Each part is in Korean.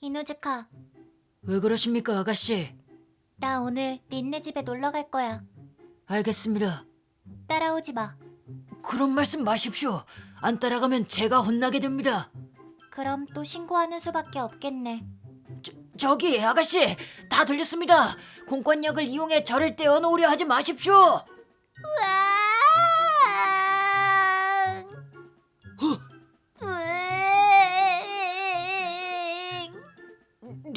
이누즈카, 왜 그러십니까, 아가씨? 나 오늘 린네 집에 놀러 갈 거야. 알겠습니다. 따라오지 마. 그런 말씀 마십시오. 안 따라가면 제가 혼나게 됩니다. 그럼 또 신고하는 수밖에 없겠네. 저기 아가씨 다 들렸습니다. 공권력을 이용해 저를 떼어놓으려 하지 마십시오.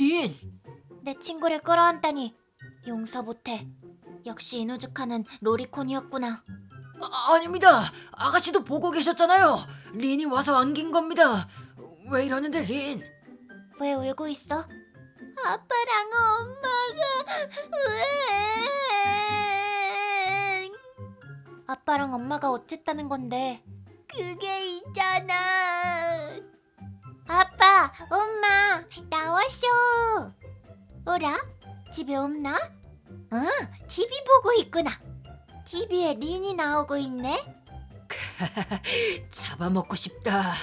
린, 내 친구를 끌어안다니 용서 못해. 역시 이누즈카는 로리콘이었구나. 아, 아닙니다. 아가씨도 보고 계셨잖아요. 린이 와서 안긴 겁니다. 왜 이러는데 린? 왜 울고 있어? 아빠랑 엄마가 아빠랑 엄마가 어쨌다는 건데 그게 있잖아 아빠 엄마 나왔쇼 어라 집에 없나? 응 TV 보고 있구나 TV에 린이 나오고 있네 잡아먹고 싶다.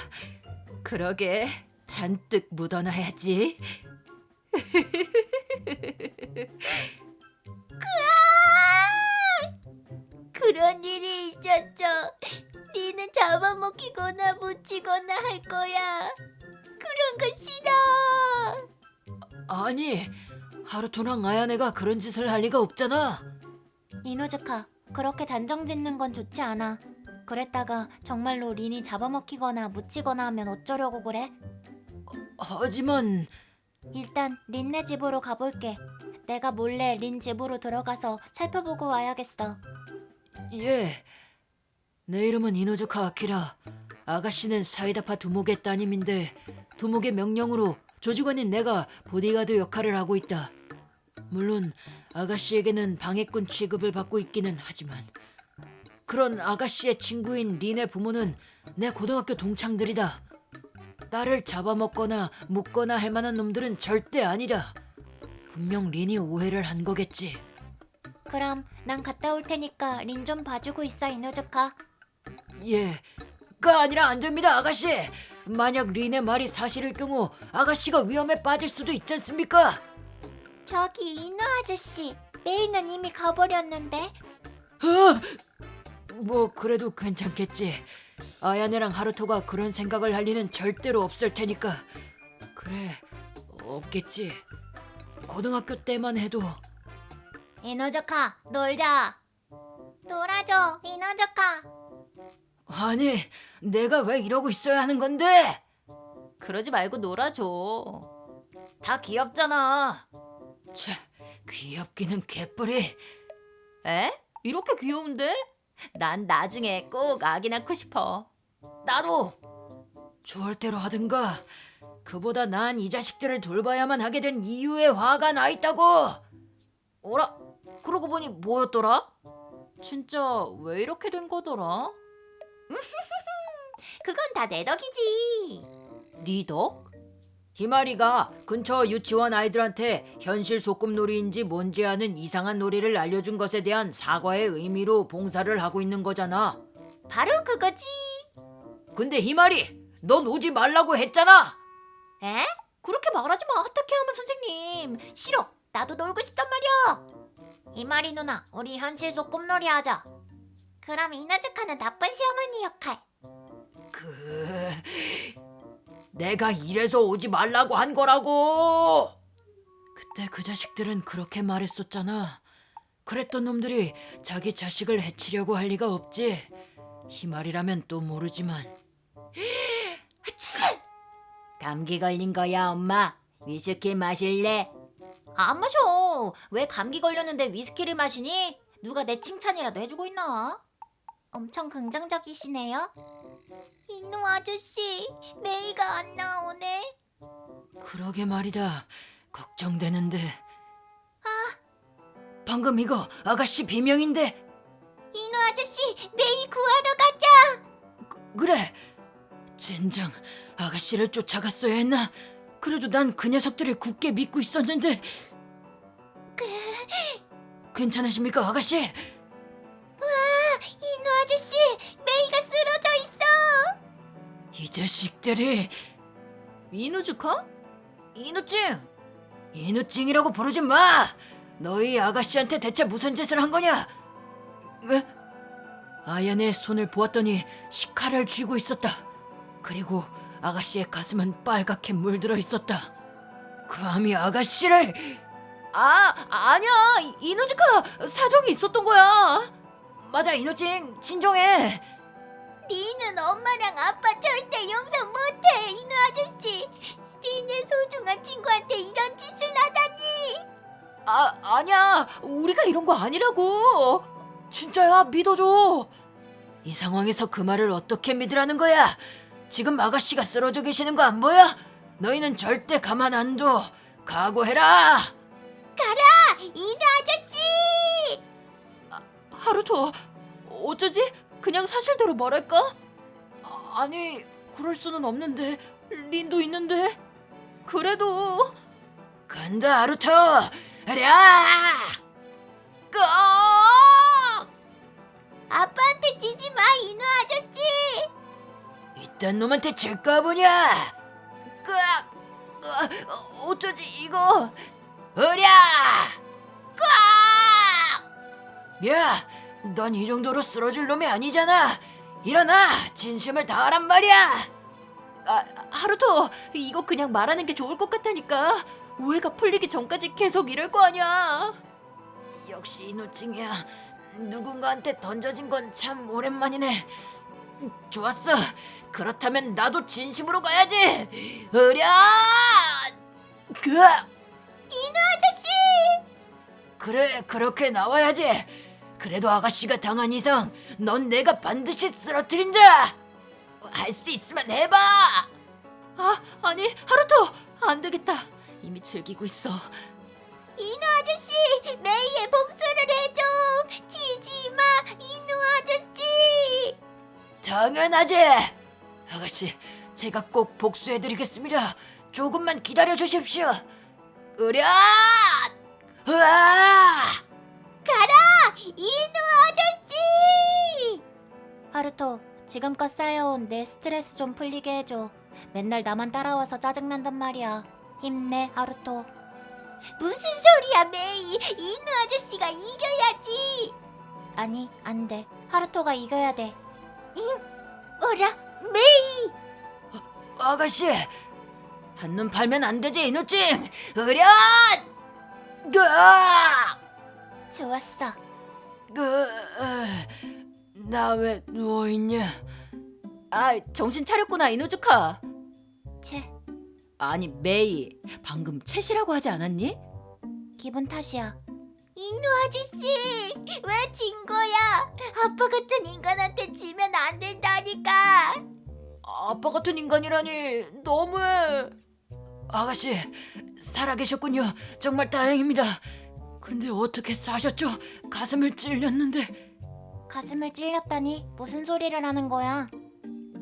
그러게 잔뜩 묻어놔야지. 그런 일이 있었죠. 니는 잡아먹히거나 묻히거나 할 거야. 그런 거 싫어. 아니 하루토랑 아야네가 그런 짓을 할 리가 없잖아. 이노즈카, 그렇게 단정 짓는 건 좋지 않아. 그랬다가 정말로 린이 잡아먹히거나 묻히거나 하면 어쩌려고 그래? 하지만 일단 린네 집으로 가볼게. 내가 몰래 린 집으로 들어가서 살펴보고 와야겠어. 예. 내 이름은 이노즈카 아키라. 아가씨는 사이다파 두목의 따님인데 두목의 명령으로 조직원인 내가 보디가드 역할을 하고 있다. 물론 아가씨에게는 방해꾼 취급을 받고 있기는 하지만 그런 아가씨의 친구인 린의 부모는 내 고등학교 동창들이다. 딸을 잡아먹거나 묻거나 할 만한 놈들은 절대 아니라 분명 린이 오해를 한 거겠지. 그럼 난 갔다 올 테니까 린 좀 봐주고 있어, 이노즈카. 예. 그 아니라 안 됩니다, 아가씨. 만약 린의 말이 사실일 경우 아가씨가 위험에 빠질 수도 있지 않습니까? 저기 이노 아저씨, 메이는 이미 가버렸는데. 어? 뭐 그래도 괜찮겠지. 아야네랑 하루토가 그런 생각을 할 리는 절대로 없을 테니까. 그래, 없겠지. 고등학교 때만 해도 이노즈카, 놀자. 놀아줘, 이노즈카. 아니, 내가 왜 이러고 있어야 하는 건데? 그러지 말고 놀아줘. 다 귀엽잖아. 차, 귀엽기는 개뿔이. 에? 이렇게 귀여운데? 난 나중에 꼭 아기 낳고 싶어. 나도 좋을 대로 하든가. 그보다 난 이 자식들을 돌봐야만 하게 된 이유에 화가 나 있다고. 어라? 그러고 보니 뭐였더라? 진짜 왜 이렇게 된 거더라? 그건 다 내 덕이지. 네 덕? 희마리가 근처 유치원 아이들한테 현실 소꿉놀이인지 뭔지 아는 이상한 놀이를 알려준 것에 대한 사과의 의미로 봉사를 하고 있는 거잖아. 바로 그거지. 근데 희마리, 넌 오지 말라고 했잖아. 에? 그렇게 말하지 마, 어떻게 하면 선생님. 싫어. 나도 놀고 싶단 말이야. 이마리 누나, 우리 현실 속 꿈놀이 하자. 그럼 이나즈카는 나쁜 시어머니 역할. 그 내가 이래서 오지 말라고 한 거라고. 그때 그 자식들은 그렇게 말했었잖아. 그랬던 놈들이 자기 자식을 해치려고 할 리가 없지. 희말이라면 또 모르지만. 감기 걸린 거야, 엄마. 위스키 마실래? 안 마셔. 왜 감기 걸렸는데 위스키를 마시니? 누가 내 칭찬이라도 해주고 있나? 엄청 긍정적이시네요. 이누 아저씨, 메이가 안 나오네. 그러게 말이다. 걱정되는데. 아. 방금 이거 아가씨 비명인데. 이누 아저씨, 메이 구하러 가자. 그래. 젠장 아가씨를 쫓아갔어야 했나? 그래도 난 그 녀석들을 굳게 믿고 있었는데. 괜찮으십니까, 아가씨? 이누 아저씨, 메이가 쓰러져 있어. 이 자식들이 이누즈카? 이누찡! 이누찡이라고 부르지 마! 너희 아가씨한테 대체 무슨 짓을 한 거냐? 왜? 아얀의 손을 보았더니 식칼을 쥐고 있었다. 그리고 아가씨의 가슴은 빨갛게 물들어 있었다. 감히 아가씨를 아 아니야 이누지카 사정이 있었던 거야. 맞아 이누찡 진정해. 리는 엄마랑 아빠 절대 용서 못해 이누 아저씨. 리는 소중한 친구한테 이런 짓을 하다니. 아 아니야. 우리가 이런 거 아니라고. 진짜야 믿어줘. 이 상황에서 그 말을 어떻게 믿으라는 거야? 지금 아가씨가 쓰러져 계시는 거 안 보여? 너희는 절대 가만 안둬. 각오해라. 이누 아저씨 하루토 어쩌지 그냥 사실대로 말할까 아, 아니 그럴 수는 없는데 린도 있는데 그래도 간다 하루토 랴 끄! 아빠한테 지지 마 이누 아저씨 이딴 놈한테 질까 보냐? 어, 어쩌지 이거? 으랴! 끄악! 야, 넌 이 정도로 쓰러질 놈이 아니잖아. 일어나, 진심을 다하란 말이야. 아, 하루토, 이거 그냥 말하는 게 좋을 것 같다니까. 오해가 풀리기 전까지 계속 이럴 거 아니야. 역시 이노찡이야. 누군가한테 던져진 건 참 오랜만이네. 좋았어. 그렇다면 나도 진심으로 가야지. 으랴! 그 이누 아저씨 그래 그렇게 나와야지. 그래도 아가씨가 당한 이상 넌 내가 반드시 쓰러뜨린다. 할 수 있으면 해봐. 아 아니 하루토 안 되겠다. 이미 즐기고 있어. 이누 아저씨 메이의 복수를 해줘 지지 마 이누 아저씨 당연하지. 아가씨, 제가 꼭 복수해드리겠습니다. 조금만 기다려 주십시오. 으랴! 으아! 가라 이누 아저씨! 하루토 지금껏 쌓여온 내 스트레스 좀 풀리게 해줘. 맨날 나만 따라와서 짜증난단 말이야. 힘내 하루토. 무슨 소리야 메이 이누 아저씨가 이겨야지. 아니 안 돼. 하루토가 이겨야 돼. 잉? 어라 메이 아가씨, 한눈 팔면 안 되지 이노찡. 으랴! 으아! 좋았어 나 왜 누워 있냐? 아, 정신 차렸구나 이노즈카. 채 아니 메이, 방금 채시라고 하지 않았니? 기분 탓이야. 이누 아저씨, 왜 진 거야? 아빠 같은 인간한테 지면 안 된다니까. 아빠 같은 인간이라니 너무해. 아가씨 살아계셨군요. 정말 다행입니다. 근데 어떻게 사셨죠? 가슴을 찔렸는데 가슴을 찔렸다니 무슨 소리를 하는 거야?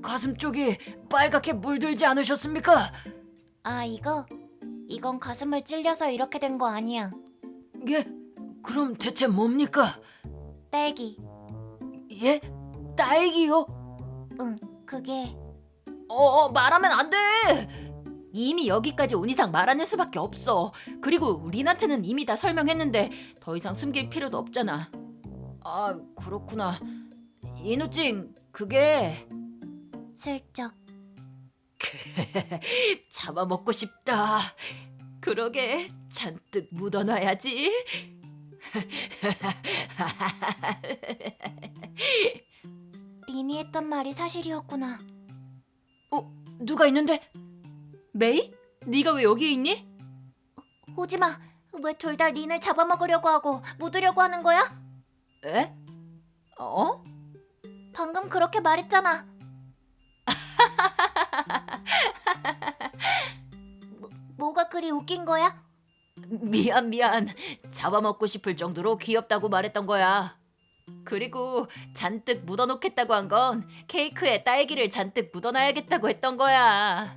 가슴 쪽이 빨갛게 물들지 않으셨습니까? 아 이거 이건 가슴을 찔려서 이렇게 된 거 아니야. 예? 그럼 대체 뭡니까? 딸기. 예? 딸기요? 응, 그게 어, 어 말하면 안 돼. 이미 여기까지 온 이상 말하는 수밖에 없어. 그리고 린한테는 이미 다 설명했는데 더 이상 숨길 필요도 없잖아. 아 그렇구나. 이누찡 그게 슬쩍. 잡아먹고 싶다. 그러게 잔뜩 묻어놔야지. 린이 했던 말이 사실이었구나. 어 누가 있는데? 메이? 네가 왜 여기 있니? 오지 마. 왜 둘 다 린을 잡아먹으려고 하고 묻으려고 하는 거야? 에? 어? 방금 그렇게 말했잖아. 뭐, 뭐가 그리 웃긴 거야? 미안 미안 잡아먹고 싶을 정도로 귀엽다고 말했던 거야 그리고 잔뜩 묻어놓겠다고 한 건 케이크에 딸기를 잔뜩 묻어놔야겠다고 했던 거야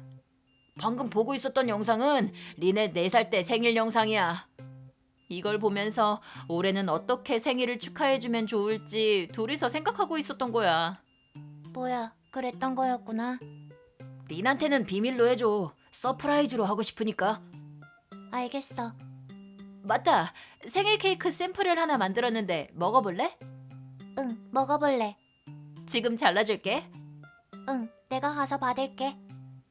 방금 보고 있었던 영상은 린의 4살 때 생일 영상이야 이걸 보면서 올해는 어떻게 생일을 축하해주면 좋을지 둘이서 생각하고 있었던 거야 뭐야, 그랬던 거였구나. 린한테는 비밀로 해줘 서프라이즈로 하고 싶으니까 알겠어. 맞다. 생일 케이크 샘플을 하나 만들었는데 먹어볼래? 응, 먹어볼래. 지금 잘라줄게. 응, 내가 가서 받을게.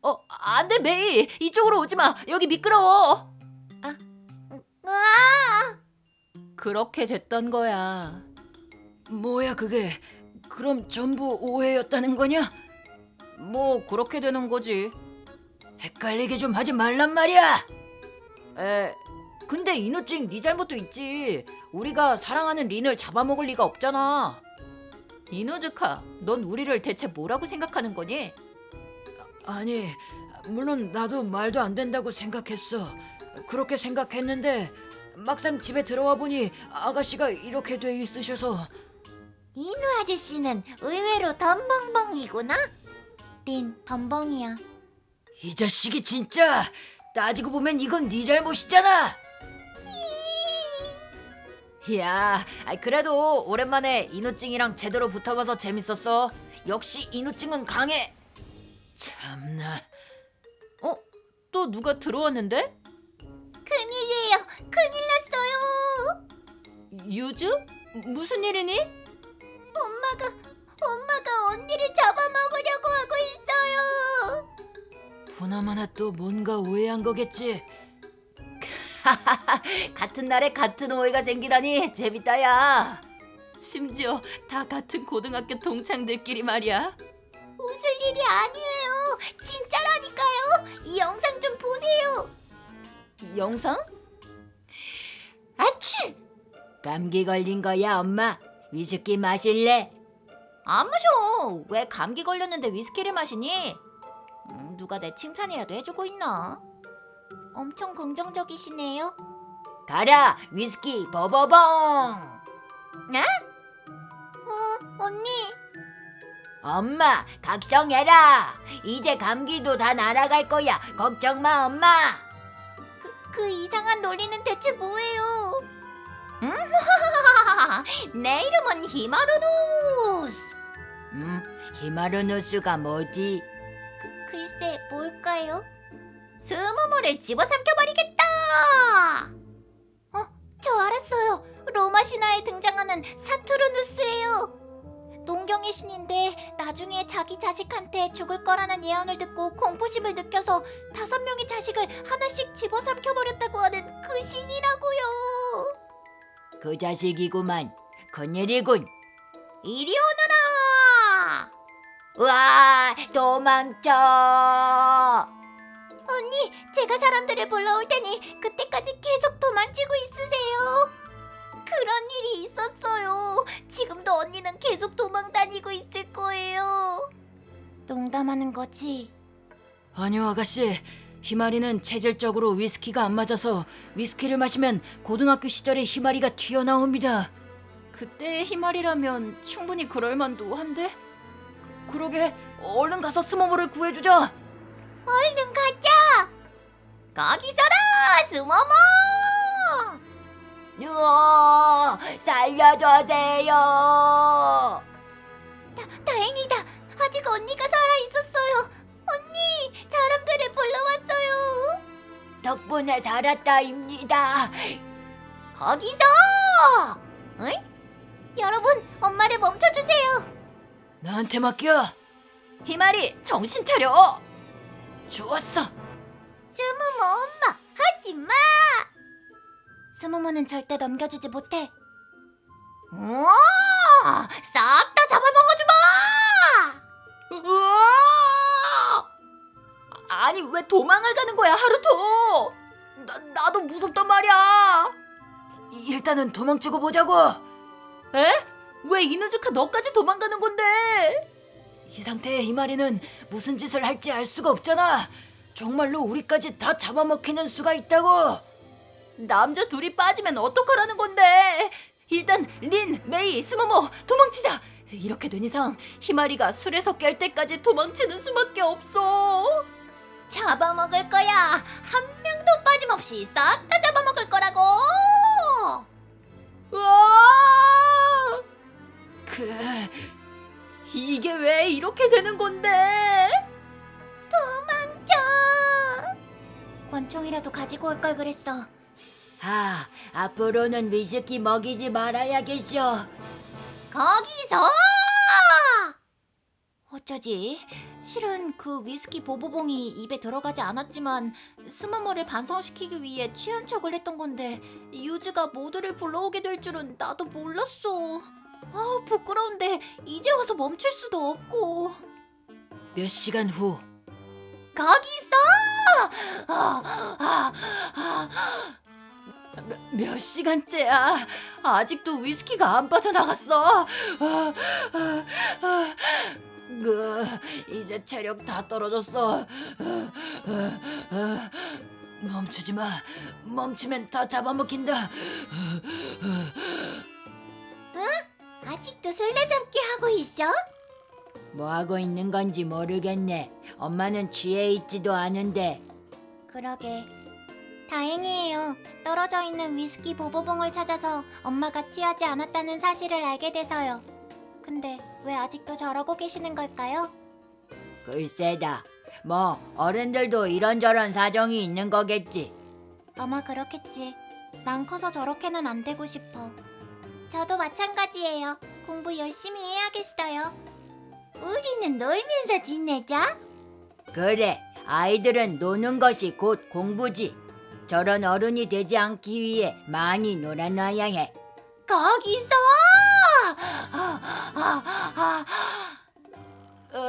어, 안 돼, 메이. 이쪽으로 오지 마. 여기 미끄러워. 으아! 그렇게 됐던 거야. 뭐야, 그게? 그럼 전부 오해였다는 거냐? 뭐 그렇게 되는 거지. 헷갈리게 좀 하지 말란 말이야. 에, 근데 이노찡 네 잘못도 있지. 우리가 사랑하는 린을 잡아먹을 리가 없잖아. 이노즈카, 넌 우리를 대체 뭐라고 생각하는 거니? 아니, 물론 나도 말도 안 된다고 생각했어. 그렇게 생각했는데 막상 집에 들어와 보니 아가씨가 이렇게 돼 있으셔서 이누 아저씨는 의외로 덤벙벙이구나. 린 덤벙이야. 이 자식이 진짜 따지고 보면 이건 네 잘못이잖아. 야, 아이, 그래도 오랜만에 이누찡이랑 제대로 붙어봐서 재밌었어. 역시 이누찡은 강해. 참나. 어? 또 누가 들어왔는데? 큰일이에요. 큰일 났어요. 유주? 무슨 일이니? 엄마가 엄마가 언니를 잡아먹으려고 하고 있어요. 보나마나 또 뭔가 오해한 거겠지. 같은 날에 같은 오해가 생기다니 재밌다 야. 심지어 다 같은 고등학교 동창들끼리 말이야. 웃을 일이 아니에요. 이 영상 좀 보세요. 영상? 아치! 감기 걸린 거야 엄마. 위스키 마실래? 안 마셔. 왜 감기 걸렸는데 위스키를 마시니? 음, 누가 내 칭찬이라도 해주고 있나? 엄청 긍정적이시네요. 가라 위스키 버버봉. 어, 언니. 엄마 걱정해라. 이제 감기도 다 날아갈 거야. 걱정 마 엄마. 그, 그 이상한 논리는 대체 뭐예요? 음? 내 이름은 히마루누스. 음 히마르누스가 뭐지? 그, 글쎄 뭘까요? 스무모를 집어삼켜버리겠다. 어, 저 알았어요. 로마 신화에 등장하는 사투르누스예요. 농경의 신인데 나중에 자기 자식한테 죽을 거라는 예언을 듣고 공포심을 느껴서 다섯 명의 자식을 하나씩 집어삼켜 버렸다고 하는 그 신이라고요. 그 자식이구만. 큰일이군. 이리 오너라. 와 도망쳐. 언니, 제가 사람들을 불러올 테니 그때까지 계속 도망치고 있으세요. 그런 일이 있었어요. 지금도 언니는 계속 도망 다니고 있을 거예요. 농담하는 거지? 아니요 아가씨. 희마리는 체질적으로 위스키가 안 맞아서 위스키를 마시면 고등학교 시절의 희마리가 튀어나옵니다. 그때의 희마리라면 충분히 그럴 만도 한데. 그, 그러게 얼른 가서 스모모를 구해주자. 얼른 가자. 거기 서라, 스모모. 으어, 살려줘 돼요. 다, 다행이다. 아직 언니가 살아 있었어요. 언니, 사람들을 불러왔어요. 덕분에 살았다입니다. 거기서! 응? 여러분, 엄마를 멈춰주세요. 나한테 맡겨. 희마리 정신 차려. 좋았어. 스무모 엄마, 하지 마! 스무모는 절대 넘겨주지 못해. 우와! 싹 다 잡아먹어주마! 우와! 아니 왜 도망을 가는 거야 하루토? 나 나도 무섭단 말이야. 일단은 도망치고 보자고. 에? 왜 이누즈카 너까지 도망가는 건데? 이 상태의 이마리는 무슨 짓을 할지 알 수가 없잖아. 정말로 우리까지 다 잡아먹히는 수가 있다고. 남자 둘이 빠지면 어떡하라는 건데? 일단 린, 메이, 스모모 도망치자. 이렇게 된 이상 희마리가 술에서 깰 때까지 도망치는 수밖에 없어. 잡아먹을 거야. 한 명도 빠짐없이 싹 다 잡아먹을 거라고! 와! 그 이게 왜 이렇게 되는 건데? 도망쳐! 권총이라도 가지고 올 걸 그랬어. 아, 앞으로는 위스키 먹이지 말아야겠어. 거기서! 어쩌지? 실은 그 위스키 보보봉이 입에 들어가지 않았지만 스마머를 반성시키기 위해 취한 척을 했던 건데 유즈가 모두를 불러오게 될 줄은 나도 몰랐어. 아 부끄러운데 이제 와서 멈출 수도 없고 몇 시간 후 거기서! 아, 아, 아, 몇, 몇 시간째야? 아직도 위스키가 안 빠져나갔어. 아, 아, 아, 그 이제 체력 다 떨어졌어. 아, 아, 아, 멈추지 마. 멈추면 더 잡아먹힌다. 아직도 술래잡기 하고 있어? 뭐 하고 있는 건지 모르겠네. 엄마는 취해 있지도 않은데. 그러게. 다행이에요. 떨어져 있는 위스키 보보봉을 찾아서 엄마가 취하지 않았다는 사실을 알게 돼서요. 근데 왜 아직도 저러고 계시는 걸까요? 글쎄다. 뭐 어른들도 이런저런 사정이 있는 거겠지. 아마 그렇겠지. 난 커서 저렇게는 안 되고 싶어. 저도 마찬가지예요. 공부 열심히 해야겠어요. 우리는 놀면서 지내자. 그래, 아이들은 노는 것이 곧 공부지. 저런 어른이 되지 않기 위해 많이 놀아놔야 해. 거기서! 아, 아, 아, 어,